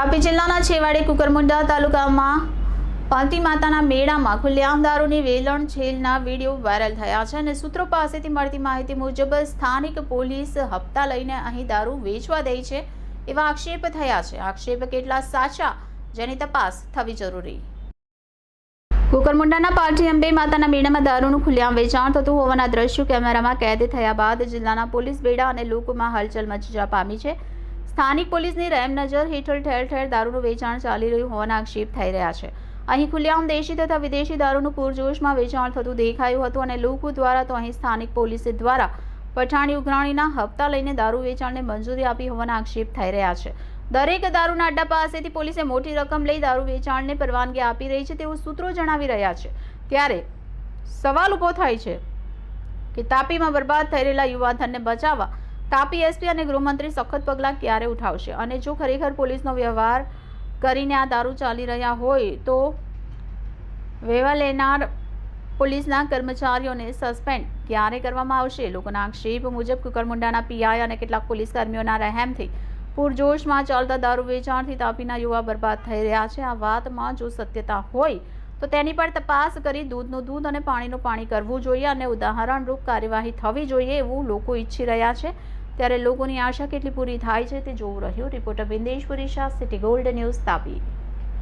તાપી જિલ્લાના છેવાડે કુકરમુંડા તાલુકામાં પાલતી માતાના મેળામાં ખુલ્લેઆમ દારૂની વેલણ છેલના વીડિયો વાયરલ થયા છે અને સૂત્રો પાસેથી મળતી માહિતી મુજબ સ્થાનિક પોલીસ હપ્તા લઈને અહીં દારૂ વેચવા દે છે એવા આક્ષેપ થયા છે. આક્ષેપ કેટલા સાચા જેની તપાસ થવી જરૂરી. કુકરમુંડાના પાલટી અંબે માતાના મેળામાં દારૂનું ખુલ્લેઆમ વેચાણ થતું હોવાના દ્રશ્યો કેમેરામાં કેદ થયા બાદ જિલ્લાના પોલીસ બેડા અને લોકોમાં હલચલ મચી પામી છે. સ્થાનિક પોલીસની રેમ નજર હેઠળ ઠેર ઠેર દારૂનું વેચાણ ચાલી રહ્યું હોવાના આક્ષેપ થઈ રહ્યા છે. અહીં ખુલ્લેઆમ દેશી તથા વિદેશી દારૂનું પૂરજોશમાં વેચાણ થતું દેખાયું હતું અને લોકો દ્વારા તો અહીં સ્થાનિક પોલીસ દ્વારા પઠાણી ઉઘરાણીના હપ્તા લઈને દારૂ વેચાણને મંજૂરી આપી હોવાના આક્ષેપ થઈ રહ્યા છે. દરેક દારૂના અડ્ડા પાસેથી પોલીસે મોટી રકમ લઈ દારૂ વેચાણને પરવાનગી આપી રહી છે તેવું સૂત્રો જણાવી રહ્યા છે. ત્યારે સવાલ ઊભો થાય છે કે તાપીમાં બરબાદ થઈ રહેલા યુવાધનને બચાવવા તાપી એસપી અને ગૃહમંત્રી સખત પગલાં ક્યારે ઉઠાવશે? અને જો ખરેખર પોલીસનો વ્યવહાર કરીને આ દારૂ ચાલી રહ્યા હોય, તો વેવા લેનાર પોલીસના કર્મચારીઓને સસ્પેન્ડ ક્યારે કરવામાં આવશે? લોકોના આક્ષેપ મુજબ કુકરમુંડાના પીઆઈ અને કેટલાક પોલીસ કર્મીઓના રહેમથી પૂરજોશમાં ચાલતા દારૂ વેચાણથી તાપીના યુવા બરબાદ થઈ રહ્યા છે. આ વાતમાં જો સત્યતા હોય, તો તેની પર તપાસ કરી દૂધનું દૂધ અને પાણીનું પાણી કરવું જોઈએ અને ઉદાહરણરૂપ કાર્યવાહી થવી જોઈએ એવું લોકો ઈચ્છી રહ્યા છે. ત્યારે લોકોની આશા કેટલી પૂરી થાય છે તે જોવું રહ્યું. Reporter Bindeshwari Shah city gold news Tapi.